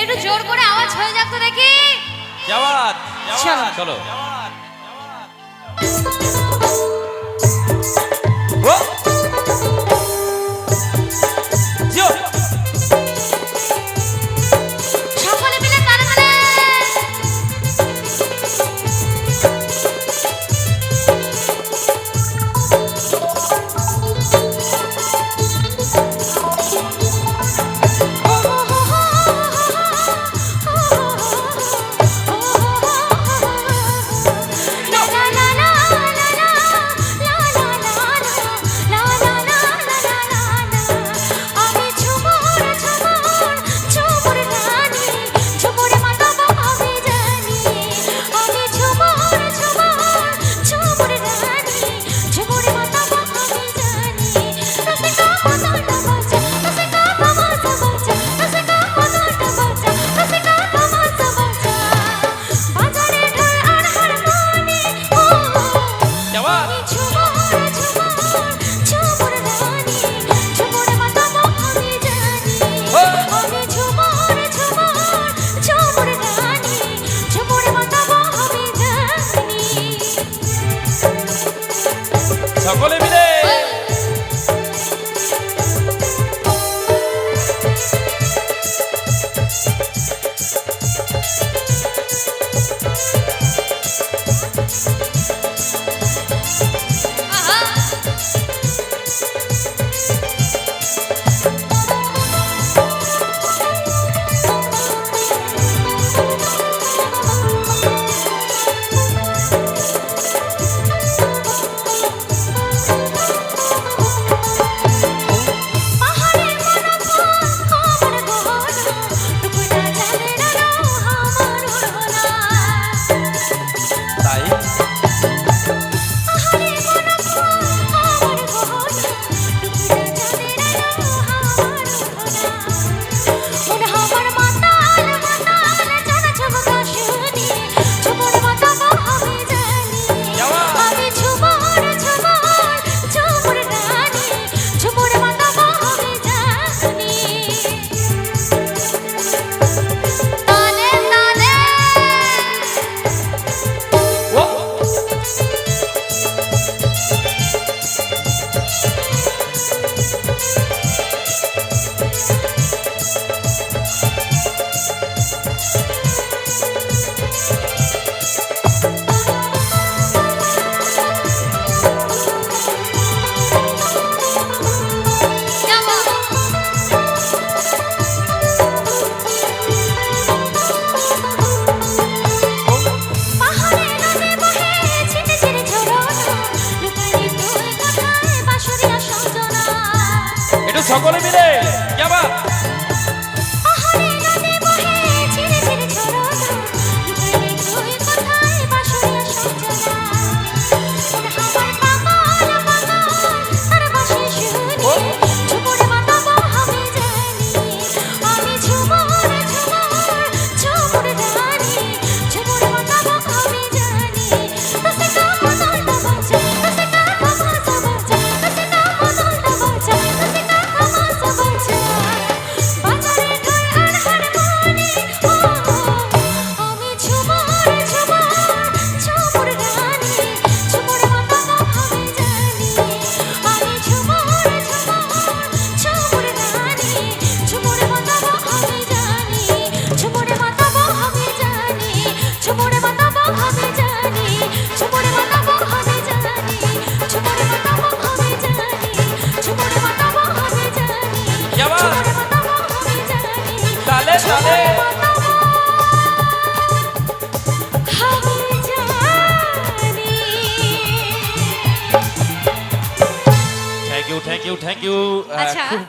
একটু জোর করে আওয়াজ হয়ে যাক দেখি। চলো। ও Valeu! Eva Thank you. Uh,